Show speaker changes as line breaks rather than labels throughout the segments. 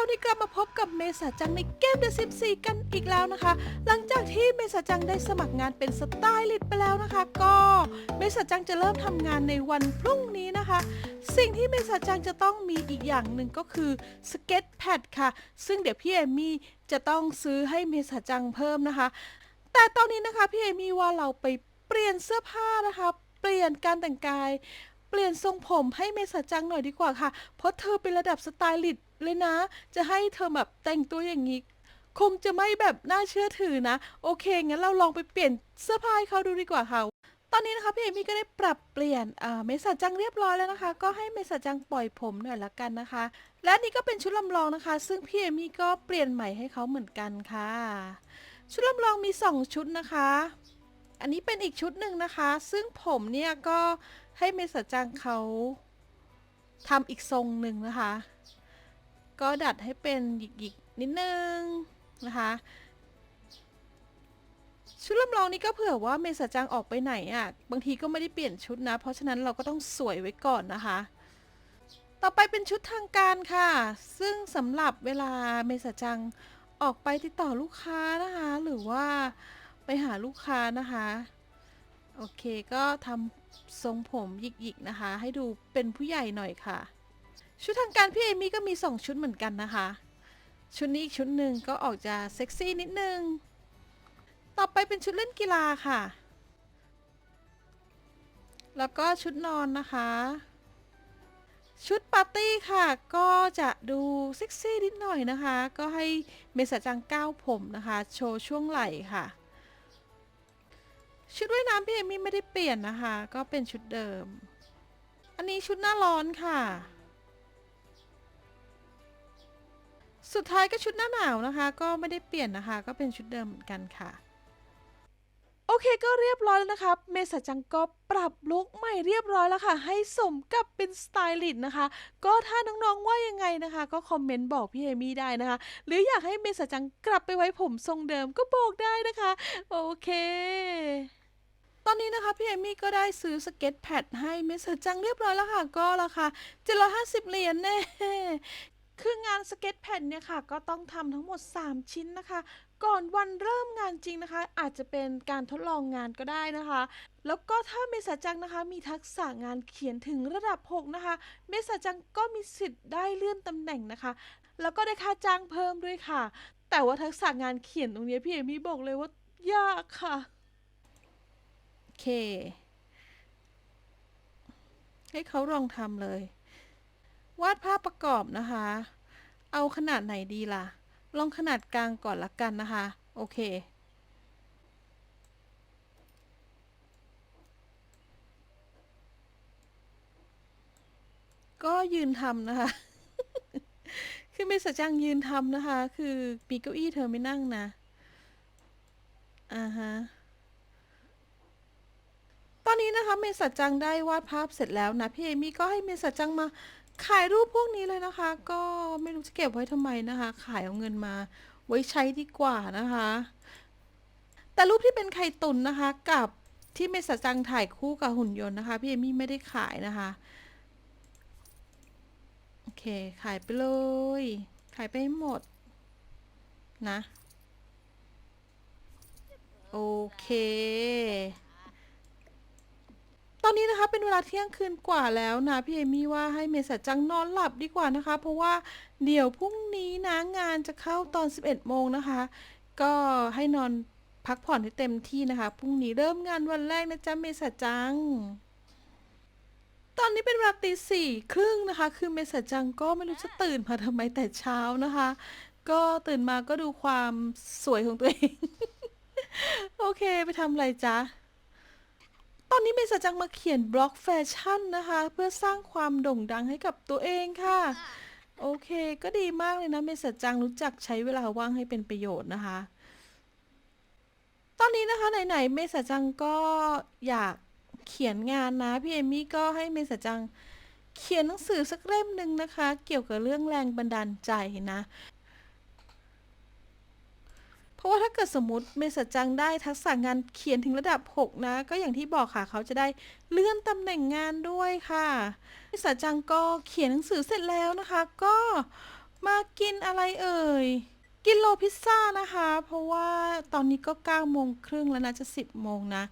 เราได้กลับมาพบกับเมษาจังในเกม The Sims 4กันอีกแล้วนะคะ หลังจากที่เมษาจังได้สมัครงานเป็นสไตลิสต์ไปแล้วนะคะ ก็เมษาจังจะเริ่มทำงานในวันพรุ่งนี้นะคะ สิ่งที่เมษาจังจะต้องมีอีกอย่างหนึ่งก็คือสเก็ตแพดค่ะ ซึ่งเดี๋ยวพี่เอมี่จะต้องซื้อให้เมษาจังเพิ่มนะคะ แต่ตอนนี้นะคะพี่เอมี่ว่าเราไปเปลี่ยนเสื้อผ้านะคะ เปลี่ยนการแต่งกาย เปลี่ยนทรงผมให้เมษาจังหน่อยดีกว่าค่ะ เพราะเธอเป็นระดับสไตลิสต์เลยนะ จะให้เธอแบบแต่งตัวอย่างนี้ คงจะไม่แบบน่าเชื่อถือนะ โอเค งั้นเราลองไปเปลี่ยนเสื้อผ้าให้เขาดูดีกว่าค่ะ ตอนนี้นะคะพี่เอมี่ก็ได้ปรับเปลี่ยนอ่าเมษาจังเรียบร้อยแล้วนะคะ ก็ให้เมษาจังปล่อยผมหน่อยละกันนะคะ และนี่ก็เป็นชุดลำลองนะคะ ซึ่งพี่เอมี่ก็เปลี่ยนใหม่ให้เขาเหมือนกันค่ะ ชุดลำลองมี 2 ชุดนะคะ อันนี้เป็นอีกชุดหนึ่งนะคะ ซึ่งผมเนี่ยก็ให้เมษาจังเขาทำอีกทรงหนึ่งนะคะ ก็ดัดให้เป็นหยิกๆนิดนึงนะคะชุดลำลองนี้ก็เผื่อว่าเมษาจังออกไปไหนอะ่ะ บางทีก็ไม่ได้เปลี่ยนชุดนะ เพราะฉะนั้นเราก็ต้องสวยไว้ก่อนนะคะ ต่อไปเป็นชุดทางการค่ะ ซึ่งสำหรับเวลาเมษาจังออกไปติดต่อลูกค้านะคะ หรือว่า ไปหาลูกค้านะคะ โอเคก็ทำทรงผมหยิกๆนะคะ ให้ดูเป็นผู้ใหญ่หน่อยค่ะ ชุดทางการพี่เอมี่ก็มี 2 ชุดเหมือนกันนะคะ ชุดนี้อีกชุดหนึ่งก็ออกจะเซ็กซี่นิดนึง ต่อไปเป็นชุดเล่นกีฬาค่ะ แล้วก็ชุดนอนนะคะ ชุดปาร์ตี้ค่ะ ก็จะดูเซ็กซี่นิดหน่อยนะคะ ก็ให้เมษาจังก้าวผมนะคะ โชว์ช่วงไหล่ค่ะ ชุดว่ายน้ำพี่เอมี่ไม่ได้เปลี่ยนนะคะ ก็เป็นชุดเดิม อันนี้ชุดหน้าร้อนค่ะ สุดท้ายก็ชุดหน้าหนาวนะคะ ก็ไม่ได้เปลี่ยนนะคะ ก็เป็นชุดเดิมเหมือนกันค่ะ โอเคก็เรียบร้อยแล้วนะครับเมษาจังก็ปรับลุคใหม่เรียบร้อยแล้วค่ะ ให้สมกับเป็นสไตลิสต์นะคะ ก็ถ้าน้องๆว่ายังไงนะคะ ก็คอมเมนต์บอกพี่เอมี่ได้นะคะ หรืออยากให้เมษาจังกลับไปไว้ผมทรงเดิมก็บอกได้นะคะ โอเค ตอนนี้นะคะพี่เอมี่ก็ได้ซื้อสเก็ตแพดให้เมษาจังเรียบร้อยแล้วค่ะ ก็ราคา750 เหรียญแน่คืองานสเก็ตแพดเนี่ยค่ะ ก็ต้องทำทั้งหมด 3 ชิ้นนะคะ ก่อนวันเริ่มงานจริงนะคะ อาจจะเป็นการทดลองงานก็ได้นะคะ แล้วก็ถ้าเมษาจังนะคะ มีทักษะงานเขียนถึงระดับ 6 นะคะ เมษาจังก็มีสิทธิ์ได้เลื่อนตำแหน่งนะคะ แล้วก็ได้ค่าจ้างเพิ่มด้วยค่ะ แต่ว่าทักษะงานเขียนตรงนี้พี่เอมี่บอกเลยว่ายากค่ะ เค ให้เขาลองทำเลย วาดภาพประกอบนะคะ เอาขนาดไหนดีล่ะ ลองขนาดกลางก่อนละกันนะคะ โอเค ก็ยืนทำนะคะ คือเมษาจังยืนทำนะคะ คือมีเก้าอี้เธอไม่นั่งนะ อ่าฮะ อนนี้นะคะเมษาจังได้วาดภาพเสร็จแล้วนะพี่เอมี่ก็ให้เมษาจังมาขายรูปพวกนี้เลยนะคะ ก็ไม่รู้จะเก็บไว้ทำไมนะคะ ขายเอาเงินมาไว้ใช้ดีกว่านะคะ แต่รูปที่เป็นไข่ตุนนะคะ กับที่เมษาจังถ่ายคู่กับหุ่นยนต์นะคะพี่เอมี่ไม่ได้ขายนะคะโอเคขายไปเลย ขายไปหหมดนะ โอเค ตอนนี้นะคะเป็นเวลาเที่ยงคืนกว่าแล้วนะพี่เอมี่ว่าให้เมษาจังนอนหลับดีกว่านะคะ เพราะว่าเดี๋ยวพรุ่งนี้นะงานจะเข้าตอน 11โมงนะคะ ก็ให้นอนพักผ่อนให้เต็มที่นะคะพรุ่งนี้เริ่มงานวันแรกนะจ๊ะเมษาจัง ตอนนี้เป็นเวลาตีสี่ครึ่งนะคะ คือเมษาจังก็ไม่รู้จะตื่นมาทำไมแต่เช้านะคะ ก็ตื่นมาก็ดูความสวยของตัวเอง โอเคไปทำอะไรจ๊ะ ตอนนี้เมษาจังมาเขียนบล็อกแฟชั่นนะคะ เพื่อสร้างความโด่งดังให้กับตัวเองค่ะ โอเค ก็ดีมากเลยนะเมษาจังรู้จักใช้เวลาว่างให้เป็นประโยชน์นะคะ ตอนนี้นะคะไหนๆเมษาจังก็อยากเขียนงานนะพี่เอมี่ก็ให้เมษาจังเขียนหนังสือสักเล่มหนึ่งนะคะ เกี่ยวกับเรื่องแรงบันดาลใจนะ เพราะว่าถ้าเกิดสมมติเมษจังได้ทักษะงานเขียนถึงระดับ 6 นะ ก็อย่างที่บอกค่ะเขาจะได้เลื่อนตำแหน่งงานด้วยค่ะ เมษจังก็เขียนหนังสือเสร็จแล้วนะคะ ก็มากินอะไรเอ่ย กินโลพิซซ่านะคะ เพราะว่าตอนนี้ก็9โมงครึ่งแล้วนะจะ 10โมงนะ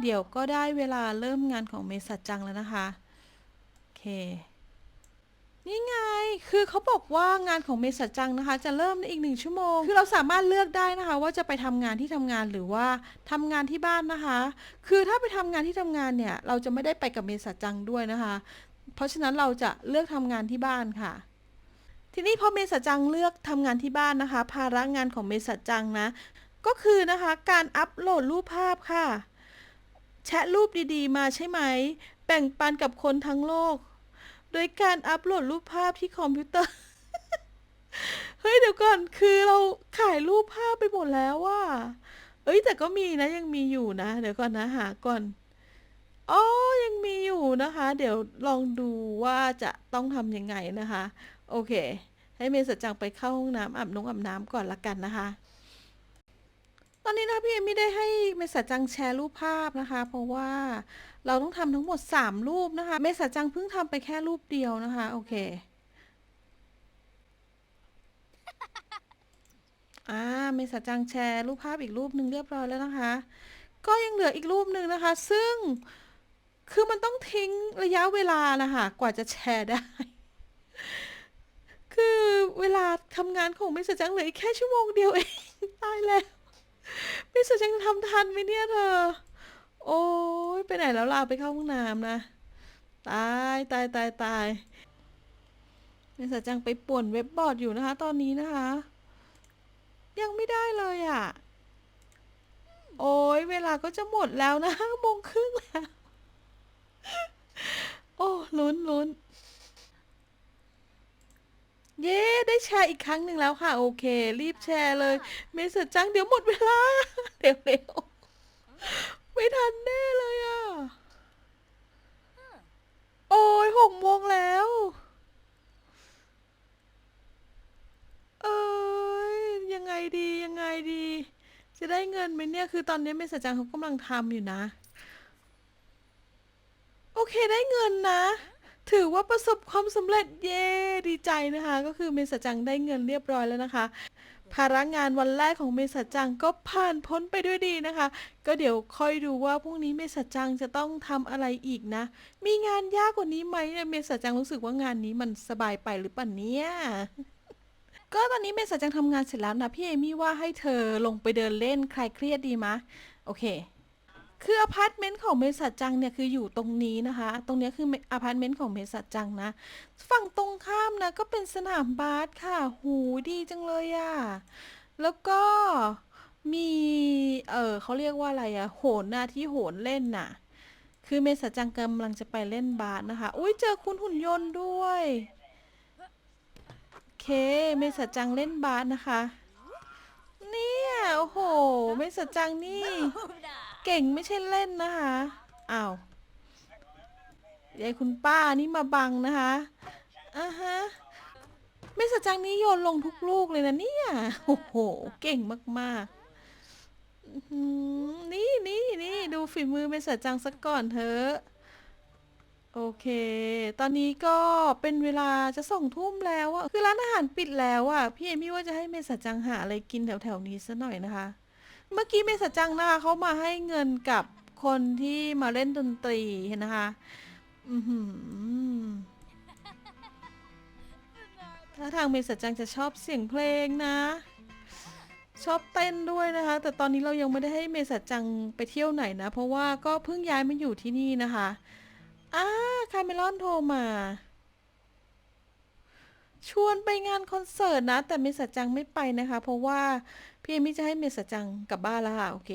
เดี๋ยวก็ได้เวลาเริ่มงานของเมสัจังแล้วนะคะ โอเค นี่ไง คือเขาบอกว่างานของเมสัจังนะคะ จะเริ่มในอีกหนึ่งชั่วโมง คือเราสามารถเลือกได้นะคะ ว่าจะไปทำงานที่ทำงานหรือว่าทำงานที่บ้านนะคะ คือถ้าไปทำงานที่ทำงานเนี่ย เราจะไม่ได้ไปกับเมสัจังด้วยนะคะ เพราะฉะนั้นเราจะเลือกทำงานที่บ้านค่ะทีนี้พอเมษจังเลือกทำงานที่บ้านนะคะ ภาระงานของเมษจังนะ ก็คือนะคะการอัปโหลดรูปภาพค่ะ แชะรูปดีๆ มาใช่ไหม แบ่งปันกับคนทั้งโลก โดยการอัปโหลดรูปภาพที่คอมพิวเตอร์ เฮ้ยเดี๋ยวก่อนคือเราขายรูปภาพไปหมดแล้วว่าเอ้ยแต่ก็มีนะยังมีอยู่นะ เดี๋ยวก่อนนะหาก่อนอ๋อยังมีอยู่นะคะ เดี๋ยวลองดูว่าจะต้องทำยังไงนะคะ โอเค ให้เมษจังไปเข้าห้องน้ำอาบน้ำอาบน้ำก่อนละกันนะคะ อนนี้นะพี่เอมี่ได้ให้เมษจังแชร์รูปภาพนะคะ เพราะว่าเราต้องทำทั้งหมด 3 รูปนะคะ เมษจังเพิ่งทำไปแค่รูปเดียวนะคะ โอเคอ่าเมษจังแชร์รูปภาพอีกรูปหนึ่งเรียบร้อยแล้วนะคะ ก็ยังเหลืออีกรูปหนึ่งนะคะ ซึ่งคือมันต้องทิ้งระยะเวลานะคะกว่าจะแชร์ได้ คือเวลาทำงานของเมิสจังเหลืออีกแค่ชั่วโมงเดียวเองตายแล้ว มิสจังจะทำทันไหมเนี่ยเธอ โอ้ยไปไหนแล้วล่ะไปเข้าห้องน้ำนะ ตายตายตายตายมิสจังไปป่วนเว็บบอร์ดอยู่นะคะ ตอนนี้นะคะ ยังไม่ได้เลยอะ่ะ โอ้ยเวลาก็จะหมดแล้วนะห้าโมงครึ่งแล้ว โอ้ลุ้นลุ้น เย้ได้แชร์อีกครั้งหนึ่งแล้วค่ะ โอเค รีบแชร์เลย เมสเซจจังเดี๋ยวหมดเวลา เร็วเร็วไม่ทันแน่เลยอะ โอ้ยหกโมงแล้ว เอ้ยยังไงดียังไงดี จะได้เงินไหมเนี่ย คือตอนนี้เมสเซจจังเขากำลังทำอยู่นะ โอเคได้เงินนะ ถือว่าประสบความสำเร็จเย้ดีใจนะคะ ก็คือเมษจังได้เงินเรียบร้อยแล้วนะคะ ภาระงานวันแรกของเมษจังก็ผ่านพ้นไปด้วยดีนะคะ ก็เดี๋ยวค่อยดูว่าพรุ่งนี้เมษจังจะต้องทำอะไรอีกนะ มีงานยากกว่านี้ไหมเนี่ยเมษจังรู้สึกว่างานนี้มันสบายไปหรือเปล่าเนี่ย ก็ตอนนี้เมษจังทำงานเสร็จแล้วนะพี่เอมี่ว่าให้เธอลงไปเดินเล่นคลายเครียดดีมะโอเค คืออพาร์ตเมนต์ของเมสัจจังเนี่ยคืออยู่ตรงนี้นะคะ ตรงนี้คืออพาร์ตเมนต์ของเมสัจจังนะ ฝั่งตรงข้ามนะก็เป็นสนามบาสค่ะ หูดีจังเลยอะ่ะ แล้วก็มี เออเขาเรียกว่าอะไรอะโหนนะที่โหนเล่นน่ะ คือเมสัจจังกำลังจะไปเล่นบาสนะคะ อุ้ยเจอคุณหุ่นยนต์ด้วย เค เมสัจจังเล่นบาสนะคะ เนี่ย โอ้โห เมสัจจังนี่ เก่งไม่ใช่เล่นนะคะอ้าวยายคุณป้านี่มาบังนะคะอ่าฮะเมสจังนี้โยนลงทุกลูกเลยนะเนี่ยโอ้โห เก่งมากๆอื้อหือนี่นี่นี่ดูฝีมือเมสจังสักก่อนเถอะโอเค ตอนนี้ก็เป็นเวลาจะส่งทุ่มแล้วอะคือร้านอาหารปิดแล้วอะพี่เอมี่ว่าจะให้เมสจังหาอะไรกินแถวๆนี้ซะหน่อยนะคะ เมื่อกี้เมษจังนะคะเขามาให้เงินกับคนที่มาเล่นดนตรีเห็นนะคะอือหือถ้าทางเมษจังจะชอบเสียงเพลงนะ ชอบเต้นด้วยนะคะ แต่ตอนนี้เรายังไม่ได้ให้เมษจังไปเที่ยวไหนนะ เพราะว่าก็เพิ่งย้ายมาอยู่ที่นี่นะคะอ่าคาเมลอนโทรมา ชวนไปงานคอนเสิร์ตนะ แต่เมษจังไม่ไปนะคะ เพราะว่าพี่เอมี่จะให้เมษจังกลับบ้านแล้วค่ะ โอเค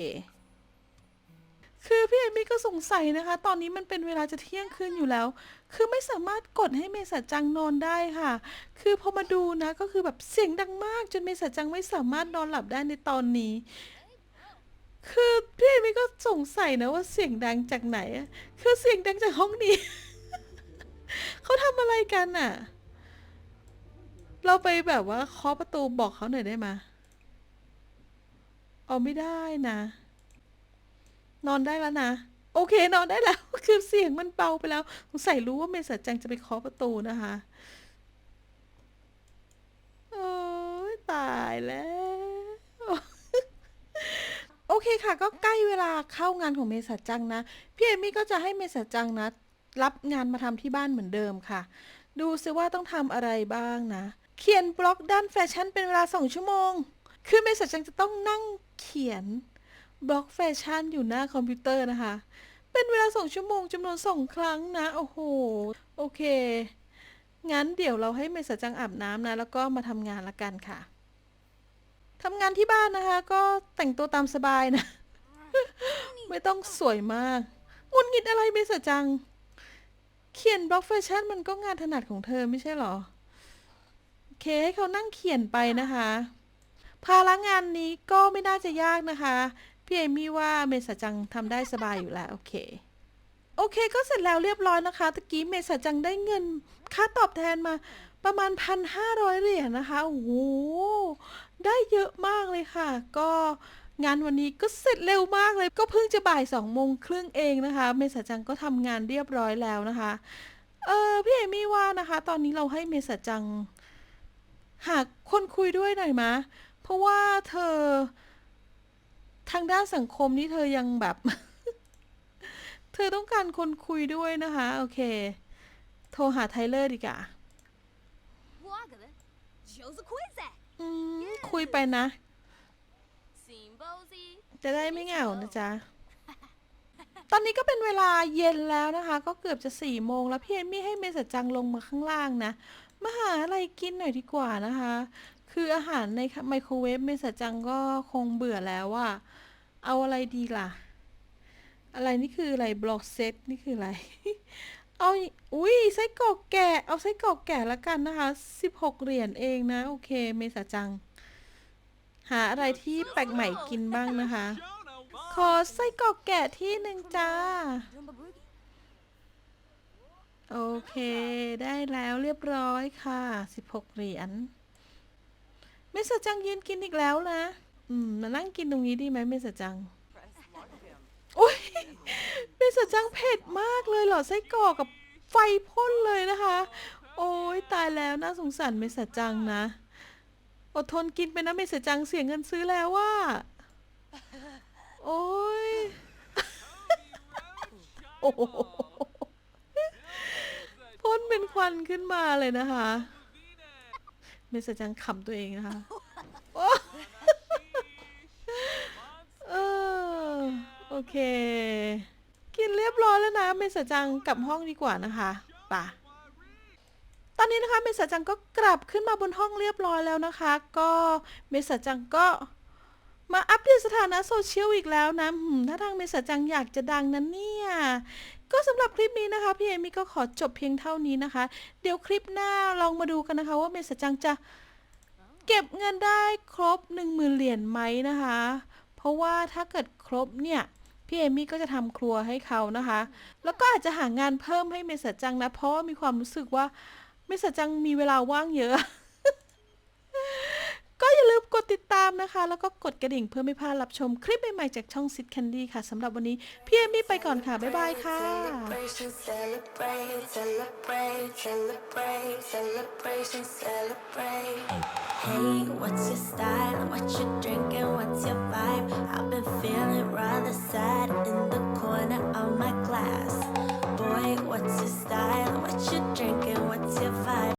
คือพี่เอมี่ก็สงสัยนะคะ ตอนนี้มันเป็นเวลาจะเที่ยงคืนอยู่แล้ว คือไม่สามารถกดให้เมษจังนอนได้ค่ะ คือพอมาดูนะก็คือแบบเสียงดังมาก จนเมษจังไม่สามารถนอนหลับได้ในตอนนี้ คือพี่เอมี่ก็สงสัยนะว่าเสียงดังจากไหนอะคือเสียงดังจากห้องนี้ เขาทำอะไรกันอะ เราไปแบบว่าเคาะประตูบอกเขาหน่อยได้ไหมเอาไม่ได้นะ นอนได้แล้วนะ โอเคนอนได้แล้ว คือเสียงมันเบาไปแล้วสงสัยรู้ว่าเมษจังจะไปเคาะประตูนะคะตายแล้วโอเคค่ะ ก็ใกล้เวลาเข้างานของเมษาจังนะ พี่เอมี่ก็จะให้เมษาจังนะ รับงานมาทำที่บ้านเหมือนเดิมค่ะ ดูซิว่าต้องทำอะไรบ้างนะ เขียนบล็อกด้านแฟชั่นเป็นเวลาสองชั่วโมง คือเมษาจังจะต้องนั่งเขียนบล็อกแฟชั่นอยู่หน้าคอมพิวเตอร์นะคะ เป็นเวลาสองชั่วโมงจำนวนสองครั้งนะ โอ้โห โอเค งั้นเดี๋ยวเราให้เมษาจังอาบน้ำนะ แล้วก็มาทำงานละกันค่ะทำงานที่บ้านนะคะ ก็แต่งตัวตามสบายนะ ไม่ต้องสวยมากงุนงิดอะไรเมษาจัง เขียนบล็อกแฟชั่นมันก็งานถนัดของเธอไม่ใช่หรอ เคให้เขานั่งเขียนไปนะคะ ภาระงานนี้ก็ไม่น่าจะยากนะคะ พี่เอมี่ว่าเมษาจังทำได้สบายอยู่แล้ว โอเค โอเคก็เสร็จแล้วเรียบร้อยนะคะตะกี้เมษาจังได้เงินค่าตอบแทนมาประมาณพันห้าร้อยเหรียญนะคะ โอ้โห ได้เยอะมากเลยค่ะ ก็งานวันนี้ก็เสร็จเร็วมากเลย ก็เพิ่งจะบ่ายสองโมงครึ่งเองนะคะ เมษาจังก็ทำงานเรียบร้อยแล้วนะคะ เออพี่เอมี่ว่านะคะ ตอนนี้เราให้เมษาจัง หากคนคุยด้วยหน่อยมะ เพราะว่าเธอ ทางด้านสังคมนี่เธอยังแบบ เธอต้องการคนคุยด้วยนะคะ โอเค โทรหาไทเลอร์ดีกว่าคุยไปนะ จะได้ไม่เหงานะจ๊ะ ตอนนี้ก็เป็นเวลาเย็นแล้วนะคะ ก็เกือบจะสี่โมงแล้วพี่เอมี่ให้เมสจังลงมาข้างล่างนะ มาหาอะไรกินหน่อยดีกว่านะคะ คืออาหารในไมโครเวฟเมษจังก็คงเบื่อแล้วว่า เอาอะไรดีล่ะ อะไรนี่คืออะไรบล็อกเซตนี่คืออะไร เอาอุ้ยไส้กรอกแกะ เอาไส้กรอกแกะละกันนะคะสิบหกเหรียญเองนะ โอเคเมษจัง หาอะไรที่แปลกใหม่กินบ้างนะคะ ขอไส้กรอกแกะที่หนึ่งจ้า โอเคได้แล้วเรียบร้อยค่ะ 16 เหรียญเมษจังยืนกินอีกแล้วนะ อืม มานั่งกินตรงนี้ดีไหมเมษจังโอ้ยเมษจังเผ็ดมากเลยเหรอไส้กรอกกับไฟพ่นเลยนะคะ โอ้ยตายแล้วน่าสงสารเมษจังนะ อดทนกินไปนะเมษจังเสียเงินซื้อแล้วว่า โอ้ยโอ้โหพ่น เป็นควันขึ้นมาเลยนะคะ เมษจังขำตัวเองนะคะโอ้เออโอเค กินเรียบร้อยแล้วนะ เมษจังกลับห้องดีกว่านะคะป่ะตอนนี้นะคะเมษจังก็กลับขึ้นมาบนห้องเรียบร้อยแล้วนะคะ ก็เมษจังก็ มาอัปเดตสถานะโซเชียลอีกแล้วนะหืมถ้าทางเมษจังอยากจะดังนั้นเนี่ย ก็สำหรับคลิปนี้นะคะ พี่เอมี่ก็ขอจบเพียงเท่านี้นะคะ เดี๋ยวคลิปหน้าลองมาดูกันนะคะ ว่าเมษจังจะเก็บเงินได้ครบ 1 0,000 เหรียญไหมนะคะ เพราะว่าถ้าเกิดครบเนี่ย พี่เอมี่ก็จะทำครัวให้เขานะคะ แล้วก็อาจจะหางานเพิ่มให้เมษจังนะ เพราะว่ามีความรู้สึกว่าเมษจังมีเวลาว่างเยอะ ก็อย่าลืมกดติด ตามนะคะ แล้วก็กดกระดิ่งเพื่อไม่พลาดรับชมคลิปใหม่ๆจากช่องซิดแคนดี้ค่ะสำหรับวันนี้พี่เอมี่ไปก่อนค่ะ บ๊ายบายค่ะ
Hey, what's your style? What you drinking? What's your vibe? I've been feeling rather sad in the corner of my glass. Boy, what's your style? What you drinking? What's your vibe?